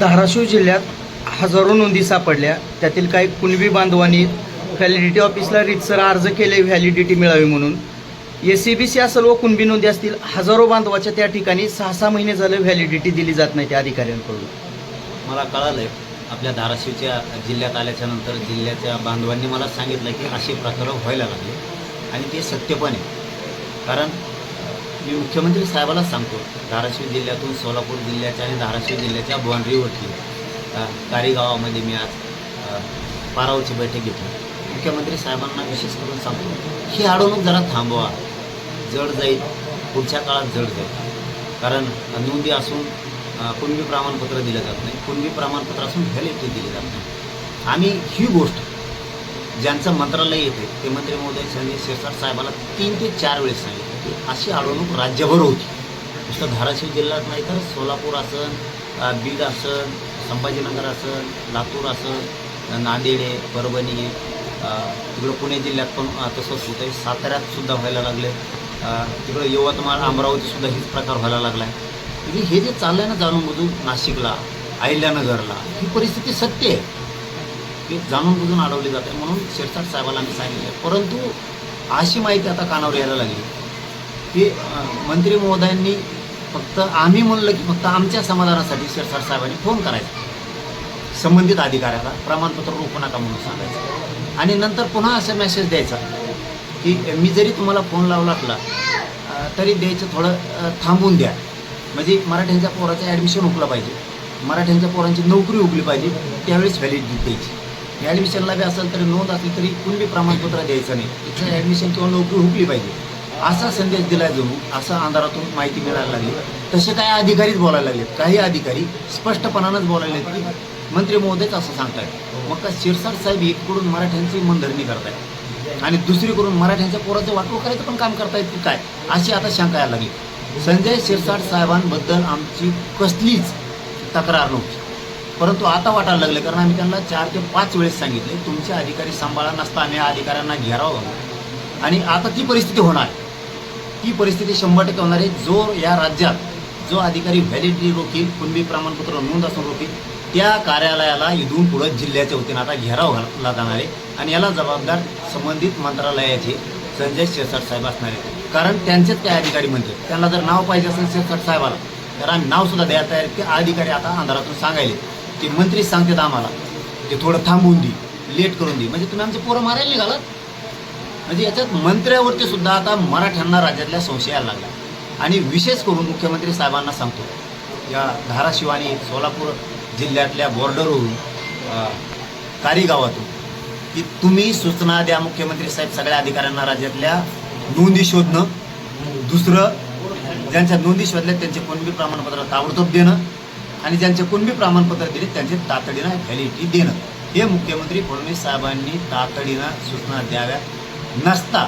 धाराशिव जिल्ह्यात हजारो नोंदी सापडल्या. त्यातील काही कुणबी बांधवांनी व्हॅलिडिटी ऑफिसला रितसर अर्ज केले व्हॅलिडिटी मिळावी म्हणून. एस सी बी सी असेल व कुणबी नोंदी असतील हजारो बांधवाच्या त्या ठिकाणी सहा सहा महिने झाले व्हॅलिडिटी दिली जात नाही त्या अधिकाऱ्यांकडून. मला कळालं आहे आपल्या धाराशिवच्या जिल्ह्यात आल्याच्यानंतर जिल्ह्याच्या बांधवांनी मला सांगितलं की असे प्रकार व्हायला लागले. आणि ते सत्य पण आहे. कारण मी मुख्यमंत्री साहेबालाच सांगतो धाराशिव जिल्ह्यातून सोलापूर जिल्ह्याच्या आणि धाराशिव जिल्ह्याच्या बाँड्रीवरती अ, मी आज पारावरची पारावची बैठक घेतली. मुख्यमंत्री साहेबांना विशेष करून सांगतो ही अडवणूक जरा थांबवा. जड जाईल पुढच्या काळात जड जाईल. कारण नोंदी असून कुणबी प्रमाणपत्र दिलं जात नाही कुणबी प्रमाणपत्र असून व्हॅलिडिटी दिली जात नाही. आम्ही ही गोष्ट ज्यांचं मंत्रालय येते ते मंत्री महोदय संजय शिरसाट साहेबाला तीन ते चार वेळेस सांगितलं. की अशी अडवणूक राज्यभर होती. नुसतं धाराशिव जिल्ह्यात नाही तर सोलापूर असन बीड असन संभाजीनगर असन लातूर असन नांदेड आहे परभणी आहे तिकडं पुणे जिल्ह्यात पण तसंच होतं. आहे साताऱ्यात सुद्धा व्हायला लागले तिकडं यवतमाळ अमरावतीसुद्धा हेच प्रकार व्हायला लागला आहे म्हणजे हे जे चाललं आहे ना जाणून बुजून नाशिकला अहिल्यानगरला ही परिस्थिती सत्य आहे. की जाणून बुजून अडवली जाते म्हणून शिरसाट साहेबाला आम्ही सांगितलं परंतु अशी माहिती आता कानावर यायला लागली. की मंत्री महोदयांनी फक्त आम्ही म्हणलं की फक्त आमच्या समाधानासाठी शिरसाट साहेबांनी फोन करायचा. संबंधित अधिकाऱ्याला प्रमाणपत्र रोखू नका म्हणून सांगायचं. आणि नंतर पुन्हा असा मेसेज द्यायचा की मी जरी तुम्हाला फोन लावला असला तरी द्यायचं थोडं थांबून द्या. म्हणजे मराठ्यांच्या पोराचं ॲडमिशन उकलं पाहिजे. मराठ्यांच्या पोरांची नोकरी उगली पाहिजे. त्यावेळेस व्हॅलिडिटी द्यायची. ॲडमिशनला बी असेल तरी नोंद असली तरी कुणबी प्रमाणपत्र द्यायचं नाही. तिथं ॲडमिशन किंवा नोकरी हुकली पाहिजे. असा संदेश दिला जणू असा अंधारातून माहिती मिळायला लागली. तसे काही अधिकारीच बोलायला लागलेत. काही अधिकारी स्पष्टपणानंच बोलायला लागलेत की मंत्री महोदयच असं सांगतायत. मग का शिरसाट साहेब एककडून मराठ्यांची मनधरणी करतायत? आणि दुसरीकडून मराठ्यांच्या पोराचं वाटव करायचं पण काम करतायत की काय? अशी आता शंका यायला लागली. संजय शिरसाट साहेबांबद्दल आमची कसलीच तक्रार नव्हती. परंतु आता वाटायला लागले कारण आम्ही त्यांना चार ते पाच वेळेस सांगितले तुमचे अधिकारी सांभाळा नसता आम्ही या अधिकाऱ्यांना घेराव आणि आता ती परिस्थिती होणार ती परिस्थिती शंभर टक्के होणार आहे. जो या राज्यात जो अधिकारी व्हॅलिडिटी रोखील कुणबी प्रमाणपत्र नोंद असून रोखील त्या कार्यालयाला इथून पुढं जिल्ह्याच्या वतीनं आता घेराव घातला जाणार आहे. आणि याला जबाबदार संबंधित मंत्रालयाचे संजय शिरसाट साहेब असणार आहेत. कारण त्यांचेच काय अधिकारी म्हणतात त्यांना जर नाव पाहिजे असेल शिरसाट साहेबाला तर आम्ही नावसुद्धा द्यायला तयार ते की अधिकारी आता अंधारातून सांगायले. ते मंत्री सांगतात आम्हाला ते थोडं थांबवून दे लेट करून दे. म्हणजे तुम्ही आमचे पोरं मारायला निघालात? म्हणजे याच्यात मंत्र्यावरती सुद्धा आता मराठ्यांना राज्यातल्या संशय यायला लागला. आणि विशेष करून मुख्यमंत्री साहेबांना सांगतो या धाराशिव आणि सोलापूर जिल्ह्यातल्या बॉर्डरवरून कारीगावातून की तुम्ही सूचना द्या मुख्यमंत्री साहेब सगळ्या अधिकाऱ्यांना राज्यातल्या नोंदी शोधणं. दुसरं ज्यांच्या नोंदी शोधल्या त्यांचे कुणबी प्रमाणपत्र ताबडतोब देणं आणि ज्यांचे कुणबी प्रमाणपत्र दिले त्यांचे तातडीनं व्हॅलिडिटी देणं. हे मुख्यमंत्री फडणवीस साहेबांनी तातडीनं सूचना द्याव्यात. नसता.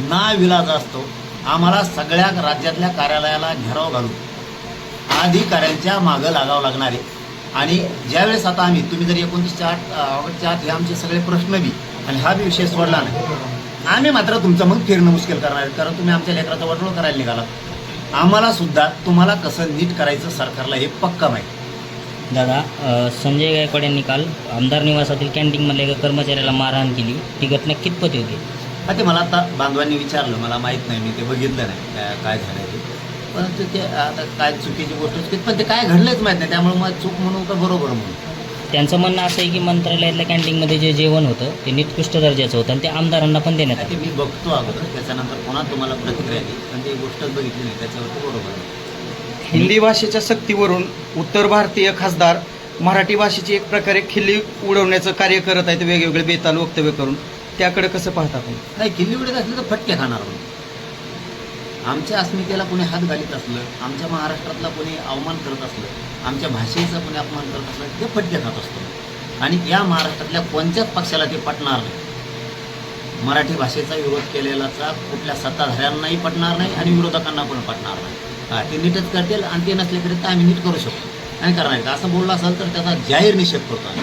ना विलाज असतो. आम्हाला सगळ्या राज्यातल्या कार्यालयाला घेराव घालून. अधिकाऱ्यांच्या मागं लागावं लागणार. आहे आणि ज्यावेळेस आता आम्ही तुम्ही जर एकोणतीसच्या आठ ऑगस्टच्या आत हे आमचे सगळे प्रश्न बी आणि हा बी विषय सोडला नाही. आम्ही मात्र तुमचं मग फिरणं मुश्किल करणार आहे कारण तुम्ही आमच्या लेकराचा वाटोळ करायला निघाला आम्हाला सुद्धा तुम्हाला कसं नीट करायचं सरकारला हे पक्का माहिती. दादा संजय गायकवाड यांनी काल आमदार निवासातील कॅन्टीनमधल्या एका कर्मचाऱ्याला मारहाण केली. ती घटना कितपत होती हा ते मला आता बांधवांनी विचारलं मला माहीत नाही मी ते बघितलं नाही काय काय झालं ते परंतु ते आता काय चुकीची गोष्ट चुकीची पण ते काय घडलंच माहीत नाही त्यामुळे मग चूक म्हणून का बरोबर म्हणून. त्यांचं म्हणणं असं आहे की मंत्रालयातल्या कॅन्टीनमध्ये जे जेवण होतं ते निकृष्ट दर्जाचं होतं आणि ते आमदारांना पण देण्यात ते आलं. मी बघतो अगोदर त्याच्यानंतर पुन्हा तुम्हाला प्रतिक्रिया देईल पण ते गोष्टच बघितली नाही त्याच्यावरती बरोबर आहे. हिंदी भाषेच्या सक्तीवरून उत्तर भारतीय खासदार मराठी भाषेची एक प्रकारे खिल्ली उडवण्याचं कार्य करत आहेत वेगवेगळे बेताल वक्तव्य करून. त्याकडे कसं पाहता आपण नाही किल्ली उडत असलं तर फटके खाणार म्हणून आमच्या अस्मितेला कोणी हात घालीत असलं आमच्या महाराष्ट्रातला कोणी अवमान करत असलं आमच्या भाषेचा कोणी अपमान करत असलं ते फटके खात असतो. आणि या महाराष्ट्रातल्या कोणत्याच पक्षाला ते पटणार नाही. मराठी भाषेचा विरोध केलेलाचा कुठल्या सत्ताधाऱ्यांनाही पटणार नाही आणि विरोधकांना पण पटणार नाही. ते नीटच करतील आणि ते नसल्याकडे तर आम्ही नीट करू शकतो. आणि करणार असं बोललं असेल तर त्याचा जाहीर निषेध करतो आम्ही.